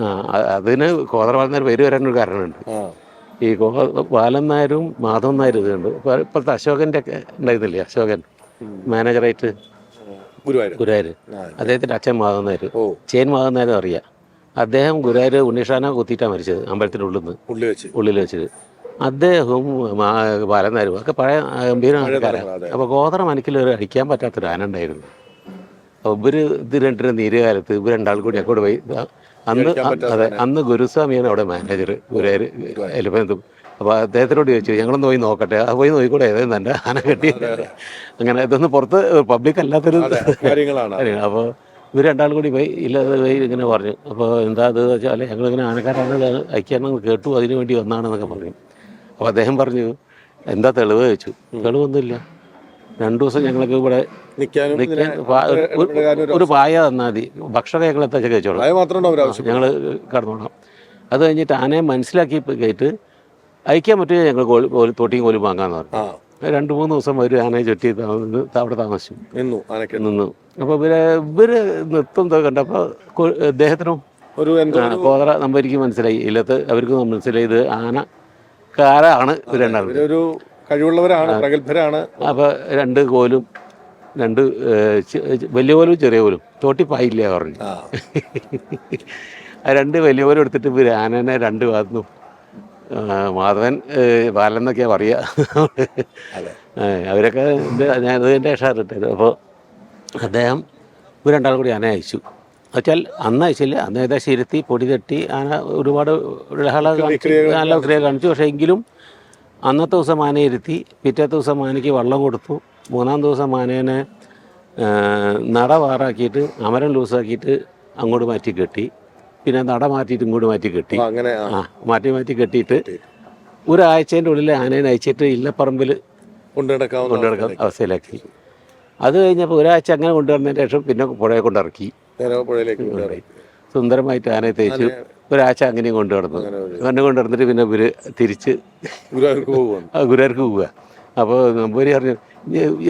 ആ അ- നായർ പേര് വരാനൊരു കാരണമുണ്ട്. ഈ ബാലൻ നായരും മാധവൻ നായരും ഇതുണ്ട്. ഇപ്പൊ ഇപ്പോഴത്തെ അശോകന്റെ ഒക്കെ ഉണ്ടായിരുന്നില്ലേ? അശോകൻ മാനേജറായിട്ട്? ഗുരുവായൂർ. ഗുരുവായൂർ. അദ്ദേഹത്തിന്റെ അച്ഛൻ മാധവൻ നായർ. ചേൻ മാധവൻ നായരും അറിയാം. അദ്ദേഹം ഗുരുവായൂർ ഉണ്ണിഷാന കുത്തിയിട്ടാണ് മരിച്ചത് അമ്പലത്തിന്റെ ഉള്ളിൽ നിന്ന് ഉള്ളിൽ വെച്ച്. ഉള്ളിൽ വെച്ചത് അദ്ദേഹവും ബാലൻ ഒക്കെ പഴയ ഗംഭീര ആൾക്കാരാണ് അപ്പോൾ ഗോതറ മനക്കിൽ ഒരു അടിക്കാൻ പറ്റാത്തൊരു ആന ഉണ്ടായിരുന്നു. അപ്പോൾ ഇവർ ഇത് രണ്ടിനും നീരുകാലത്ത് ഇവർ രണ്ടാൾ കൂടി അങ്ങോട്ട് പോയി. അന്ന് അതെ അന്ന് ഗുരുസ്വാമിയാണ് അവിടെ മാനേജർ ഗുരുവായൂർ എലിഫന്തും അപ്പോൾ അദ്ദേഹത്തിനോട് ചോദിച്ചു ഞങ്ങളൊന്ന് പോയി നോക്കട്ടെ? അത് പോയി നോക്കിക്കൂടെ? ഏതായാലും എന്റെ ആന കെട്ടി. അങ്ങനെ ഇതൊന്നും പുറത്ത് പബ്ലിക് അല്ലാത്തൊരു കാര്യങ്ങളാണ്. അപ്പോൾ ഇവർ രണ്ടാളും കൂടി പോയി ഇല്ലാതെ പോയി ഇങ്ങനെ പറഞ്ഞു. അപ്പോൾ എന്താ അത് വെച്ചാൽ ഞങ്ങളിങ്ങനെ ആനക്കാരാണ് അയക്കാൻ കേട്ടു. അതിനു വേണ്ടി വന്നാണെന്നൊക്കെ പറഞ്ഞു. അപ്പോൾ അദ്ദേഹം പറഞ്ഞു എന്താ തെളിവ് ചോദിച്ചു. തെളിവൊന്നുമില്ല. രണ്ടു ദിവസം ഞങ്ങൾക്ക് ഇവിടെ ഒരു- പായ തന്നാൽ മതി. ഭക്ഷണം ഞങ്ങൾ എത്താച്ച കഴിച്ചോളാം ഞങ്ങൾ കടന്നോളാം. അത് കഴിഞ്ഞിട്ട് ആനയെ മനസ്സിലാക്കി കയറ്റ് അയക്കാൻ പറ്റുമോ ഞങ്ങൾ തൊട്ടിയും കോലും വാങ്ങാന്ന് പറഞ്ഞു. രണ്ട് മൂന്ന് ദിവസം ഒരു ആനയെ ചുറ്റി അവിടെ താമസിച്ചു. നിന്നു നിന്നു. അപ്പോൾ ഇവരെ ഇവർ നൃത്തം കണ്ടപ്പോൾ അദ്ദേഹത്തിനും ഒരു കോതറ നമ്പരിക്ക് മനസ്സിലായി. ഇല്ലത്ത് അവർക്ക് മനസ്സിലായി ഇത് ആനക്കാരാണ് രണ്ടാളും. ഒരു കഴിവുള്ളവരാണ് പ്രഗത്ഭരാണ്. അപ്പോൾ രണ്ട് കോലും രണ്ട് വലിയ കോലും ചെറിയ കോലും. തോട്ടിപ്പായില്ല പറഞ്ഞു. ആ. രണ്ട് വലിയ കോലും എടുത്തിട്ട് ഇവർ ആനനെ രണ്ട് ഭാഗത്തുനിന്നും മാധവൻ എന്നൊക്കെയാ പറയുക. അവരൊക്കെ ഇത് ഞാൻ ഇതിന്റെ ഇട്ടായത് അപ്പോൾ അദ്ദേഹം ഇവർ രണ്ടാൾ കൂടി ആന അയച്ചു. എന്നുവെച്ചാൽ അന്ന് അയച്ചില്ല അന്ന് ഏകദേശം ഇരുത്തി പൊടി തട്ടി ആന ഒരുപാട് ലഹള നല്ല ക്രിയ കാണിച്ചു. പക്ഷേ എങ്കിലും അന്നത്തെ ദിവസം ആനയെ ഇരുത്തി പിറ്റത്തെ ദിവസം ആനയ്ക്ക് വെള്ളം കൊടുത്തു. മൂന്നാം ദിവസം ആനേനെ നട വാറാക്കിയിട്ട് അമരം ലൂസാക്കിയിട്ട് അങ്ങോട്ട് മാറ്റി കെട്ടി. പിന്നെ നട മാറ്റിയിട്ട് ഇങ്ങോട്ട് മാറ്റി കെട്ടി. അങ്ങനെ ആ, മാറ്റി മാറ്റി കെട്ടിയിട്ട് ഒരാഴ്ചേന്റെ ഉള്ളിൽ ആനേനെ അയച്ചിട്ട് ഇല്ലപ്പറമ്പിൽ കൊണ്ടുനടക്കാൻ കൊണ്ടുനടക്കാൻ അവസ്ഥയിലാക്കി. അത് കഴിഞ്ഞപ്പോൾ ഒരാഴ്ച അങ്ങനെ കൊണ്ടുവന്നതിന് ശേഷം പിന്നെ പുഴയെ കൊണ്ടിറക്കി. പുഴയിലേക്ക്. സുന്ദരമായിട്ട് ആനയെ തേച്ചു. ഒരാഴ്ച അങ്ങനെയും കൊണ്ടു നടന്നു. അങ്ങനെ കൊണ്ടു നടന്നിട്ട് പിന്നെ ഇവർ തിരിച്ച് ഗുരുവായൂർക്ക് പോവുക. അപ്പോൾ നമ്പൂരി പറഞ്ഞു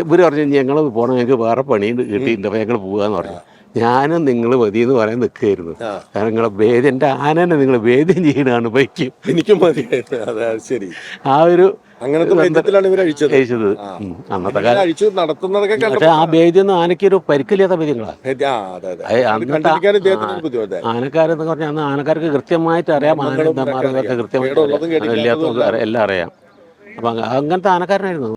ഇവർ പറഞ്ഞു ഞങ്ങൾ പോകണം ഞങ്ങൾക്ക് വേറെ പണി കിട്ടിയിട്ടുണ്ട് അപ്പോൾ ഞങ്ങൾ പോവാന്ന് പറഞ്ഞു. ഞാനും നിങ്ങൾ മതി എന്ന് പറയാൻ നിൽക്കുകയായിരുന്നു. കാരണം നിങ്ങളെ ഭേദം എന്റെ ആനനെ നിങ്ങൾ ഭേദ്യം ചെയ്യണാണ് ബൈക്ക് എനിക്കും മതി ശരി. ആ ഒരു അങ്ങനത്തെ ഇവർ അഴിച്ചത്. അന്നത്തെ കാലം അഴിച്ചു നടത്തുന്നതൊക്കെ പക്ഷേ ആ ഒരു പരിക്കില്ലാത്ത ഇദ്ദേഹത്തിന് ആനക്കാരെന്ന് പറഞ്ഞാൽ അന്ന് ആനക്കാർക്ക് കൃത്യമായിട്ട് അറിയാം. കൃത്യമായിട്ട്. എല്ലാം അറിയാം. അപ്പം അങ്ങനത്തെ ആനക്കാരനായിരുന്നു.